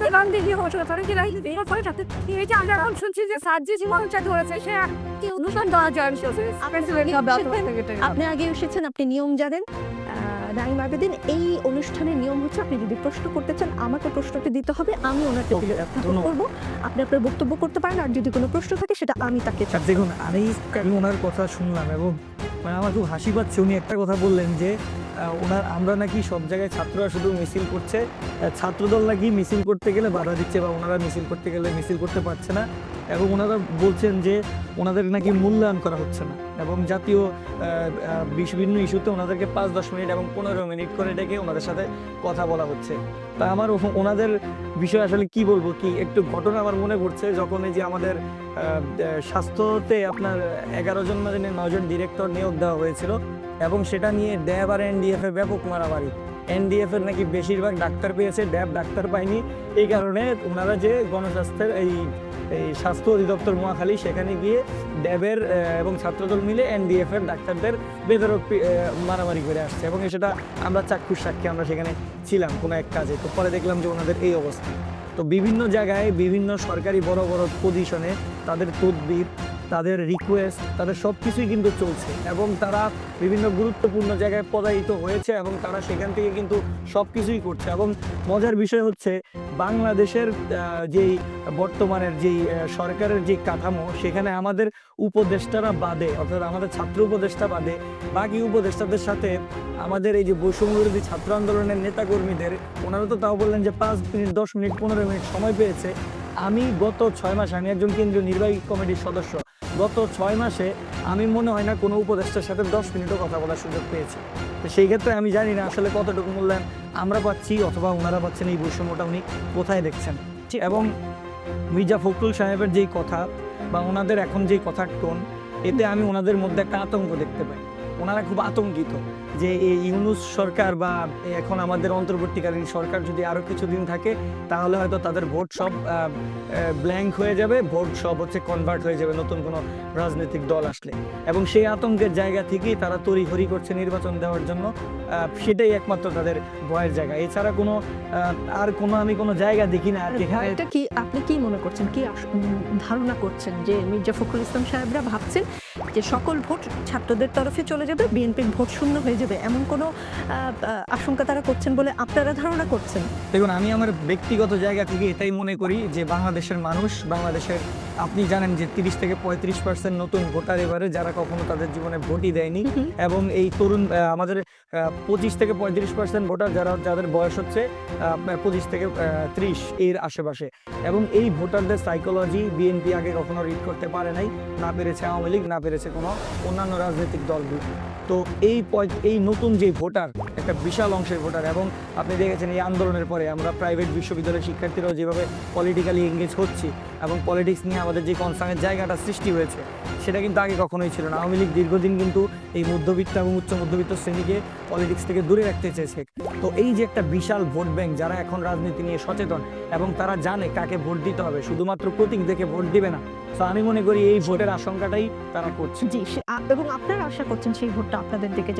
দিয়ে দিয়ে এই যে আমরা এখন শুনছি যে ধরেছে সে কি অনুষ্ঠান জয়েন আপনি আগে এসেছেন আপনি নিয়ম জানেন। এই অনুষ্ঠানের নিয়ম হচ্ছে আপনি যদি প্রশ্ন করতে চান আমাকে প্রশ্নটি দিতে হবে আমি ওনাকে করব। আপনি আপনার বক্তব্য করতে পারেন আর যদি কোনো প্রশ্ন থাকে সেটা আমি তাকে দেখুন আমি ওনার কথা শুনলাম এবং মানে আমার খুব হাসি পাচ্ছে। উনি একটা কথা বললেন যে ওনার, আমরা নাকি সব জায়গায় ছাত্ররা শুধু মিছিল করছে। ছাত্রদল নাকি মিছিল করতে গেলে বাধা দিচ্ছে বা ওনারা মিছিল করতে গেলে মিছিল করতে পারছে না এবং ওনারা বলছেন যে ওনাদের নাকি মূল্যায়ন করা হচ্ছে না এবং জাতীয় বিভিন্ন ইস্যুতে ওনাদেরকে পাঁচ দশ মিনিট এবং পনেরো মিনিট করে ডেকে ওনাদের সাথে কথা বলা হচ্ছে। তা আমার ওনাদের বিষয়ে আসলে কি বলব? কি একটু ঘটনা আমার মনে পড়ছে যখন এই যে আমাদের স্বাস্থ্যতে আপনার এগারো জন মানে নজন ডিরেক্টর নিয়োগ দেওয়া হয়েছিল। এবং সেটা নিয়ে ড্যাব আর এনডিএফ ব্যাপক মারামারি। এনডিএফ এর নাকি বেশিরভাগ ডাক্তার পেয়েছে ড্যাব ডাক্তার পায়নি। এই কারণে ওনারা যে গণস্বাস্থ্যের এই এই স্বাস্থ্য অধিদপ্তর মহাখালী, সেখানে গিয়ে ড্যাবের এবং ছাত্রদল মিলে এনডিএফ এর ডাক্তারদের বেদরক মারামারি করে আসছে। এবং সেটা আমরা চাক্ষুষ সাক্ষী, আমরা সেখানে ছিলাম কোনো এক কাজে। তো পরে দেখলাম যে ওনাদের এই অবস্থা। তো বিভিন্ন জায়গায় বিভিন্ন সরকারি বড় বড় পজিশনে তাদের তদবির তাদের রিকোয়েস্ট তাদের সব কিছুই কিন্তু চলছে এবং তারা বিভিন্ন গুরুত্বপূর্ণ জায়গায় পদায়িত হয়েছে এবং তারা সেখান থেকে কিন্তু সব কিছুই করছে এবং মজার বিষয় হচ্ছে বাংলাদেশের যেই বর্তমানের যেই সরকারের যে কাঠামো, সেখানে আমাদের উপদেষ্টারা বাদে, অর্থাৎ আমাদের ছাত্র উপদেষ্টা বাদে, বাকি উপদেষ্টাদের সাথে আমাদের এই যে বৈষম্য বিরোধী ছাত্র আন্দোলনের নেতাকর্মীদের, ওনারা তো তাও বললেন যে পাঁচ মিনিট, দশ মিনিট, পনেরো মিনিট সময় পেয়েছে। আমি গত ছয় মাস, আমি একজন কেন্দ্রীয় নির্বাহী কমিটির সদস্য গত ছয় মাসে আমি মনে হয় না কোনো উপদেষ্টার সাথে দশ মিনিটও কথা বলার সুযোগ পেয়েছি। তো সেই ক্ষেত্রে আমি জানি না আসলে কতটুকু মূল্যায়ন আমরা পাচ্ছি অথবা ওনারা পাচ্ছেন এই বৈষম্যটা উনি কোথায় দেখছেন। এবং মির্জা ফখরুল সাহেবের যেই কথা বা ওনাদের এখন যেই কথার টোন, এতে আমি ওনাদের মধ্যে একটা আতঙ্ক দেখতে পাই। ওনারা খুব আতঙ্কিত যে এই ইউনুস সরকার বা এখন আমাদের অন্তর্বর্তীকালীন সরকার যদি আরও কিছুদিন থাকে তাহলে হয়তো তাদের ভোট সব ব্ল্যাঙ্ক হয়ে যাবে ভোট সব হচ্ছে কনভার্ট হয়ে যাবে নতুন কোনো রাজনৈতিক দল আসলে। এবং সেই আতঙ্কের জায়গা থেকেই তারা তড়িঘড়ি করছে নির্বাচন দেওয়ার জন্য সেটাই একমাত্র তাদের ভয়ের জায়গা। এছাড়া কোনো আর কোনো আমি কোনো জায়গা দেখি না আর কি আপনি কি মনে করছেন কি ধারণা করছেন যে মির্জা ফখরুল ইসলাম সাহেবরা ভাবছেন যে সকল ভোট ছাত্রদের তরফে চলে যাবে বিএনপির ভোট শূন্য হয়ে যাবে, এমন কোনো আশঙ্কা তারা করছেন বলে আপনারা ধারণা করছেন? দেখুন, আমি আমার ব্যক্তিগত জায়গা থেকে এটাই মনে করি যে বাংলাদেশের মানুষ, বাংলাদেশের আপনি জানেন যে তিরিশ থেকে পঁয়ত্রিশ পার্সেন্ট নতুন ভোটার এবারে যারা কখনো তাদের জীবনে ভোটই দেয়নি। এবং এই তরুণ আমাদের পঁচিশ থেকে পঁয়ত্রিশ পার্সেন্ট ভোটার যারা যাদের বয়স হচ্ছে পঁচিশ থেকে ত্রিশ এর আশেপাশে। এবং এই ভোটারদের সাইকোলজি বিএনপি আগে কখনো রিড করতে পারে নাই। না পেরেছে আওয়ামী লীগ না পেরেছে কোনো অন্যান্য রাজনৈতিক দলগুলো। তো এই এই নতুন যে ভোটার একটা বিশাল অংশের ভোটার। এবং আপনি দেখেছেন এই আন্দোলনের পরে আমরা প্রাইভেট বিশ্ববিদ্যালয়ের শিক্ষার্থীরাও যেভাবে পলিটিক্যালি এঙ্গেজ হচ্ছি এবং পলিটিক্স নিয়ে আমাদের যে কনসার্নের জায়গাটা সৃষ্টি হয়েছে, সেটা কিন্তু আগে কখনোই ছিল না। আওয়ামী লীগ দীর্ঘদিন কিন্তু এই মধ্যবিত্ত এবং উচ্চ মধ্যবিত্ত শ্রেণীকে পলিটিক্স থেকে দূরে রাখতে চেয়েছে। তো এই যে একটা বিশাল ভোট ব্যাংক, যারা এখন রাজনীতি নিয়ে সচেতন এবং তারা জানে কাকে ভোট দিতে হবে, শুধুমাত্র প্রতীক দেখে ভোট দিবে না। তো আমি মনে করি এই ভোটের আশঙ্কাটাই তারা করছে। জি এবং আপনারা আশা করছেন সেই ভোটটা আপনাদের দিকে